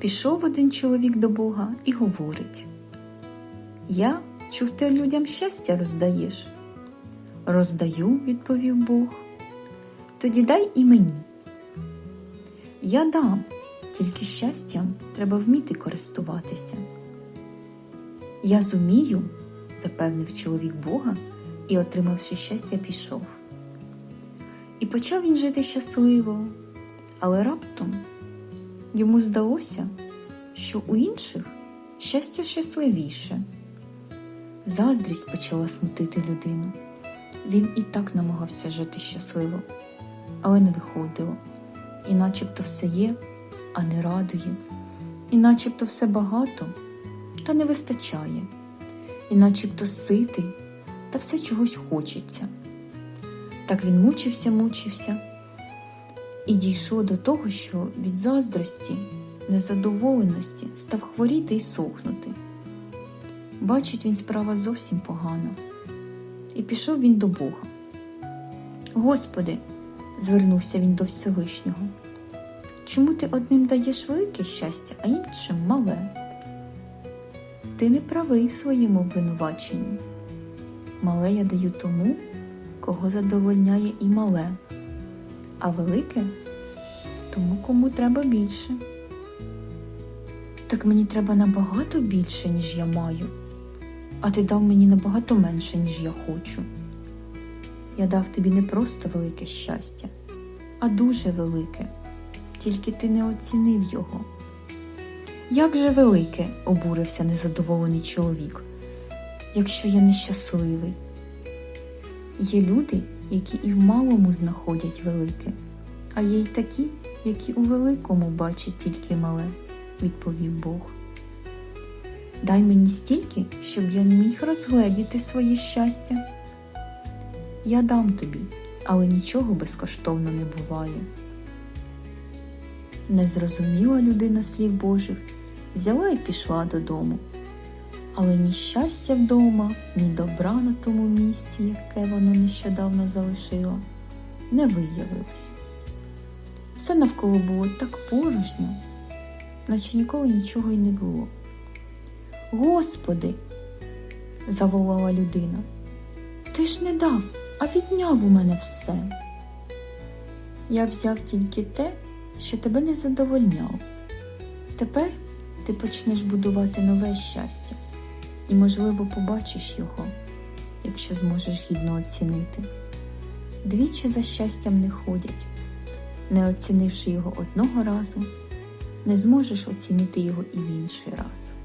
Пішов один чоловік до Бога і говорить: Я чув, ти людям щастя роздаєш. Роздаю, відповів Бог. Тоді дай і мені. Я дам, тільки щастям треба вміти користуватися. Я зумію, запевнив чоловік Бога і, отримавши щастя, пішов. І почав він жити щасливо, але раптом йому здалося, що у інших щастя щасливіше. Заздрість почала смутити людину. Він і так намагався жити щасливо, але не виходило. І начебто все є, а не радує, і начебто все багато, та не вистачає, і начебто ситий, та все чогось хочеться. Так він мучився, мучився, і дійшло до того, що від заздрості, незадоволеності став хворіти і сохнути. Бачить він справа зовсім погана. І пішов він до Бога. Господи, звернувся він до Всевишнього. Чому ти одним даєш велике щастя, а іншим мале? Ти не правий в своєму обвинуваченні. Мале я даю тому, кого задовольняє і мале, а велике тому, кому треба більше. Так мені треба набагато більше, ніж я маю, а ти дав мені набагато менше, ніж я хочу. Я дав тобі не просто велике щастя, а дуже велике, тільки ти не оцінив його. Як же велике, обурився незадоволений чоловік, якщо я нещасливий. Є люди, які і в малому знаходять велике, а є й такі, які у великому бачать тільки мале, відповів Бог. Дай мені стільки, щоб я міг розгледіти своє щастя. Я дам тобі, але нічого безкоштовно не буває. Незрозуміла людина слів Божих взяла і пішла додому. Але ні щастя вдома, ні добра на тому місці, яке воно нещодавно залишило, не виявилось. Все навколо було так порожньо, наче ніколи нічого й не було. Господи, заволала людина, ти ж не дав, а відняв у мене все. Я взяв тільки те, що тебе не задовольняв. Тепер ти почнеш будувати нове щастя і, можливо, побачиш його, якщо зможеш гідно оцінити. Двічі за щастям не ходять, не оцінивши його одного разу, не зможеш оцінити його і в інший раз.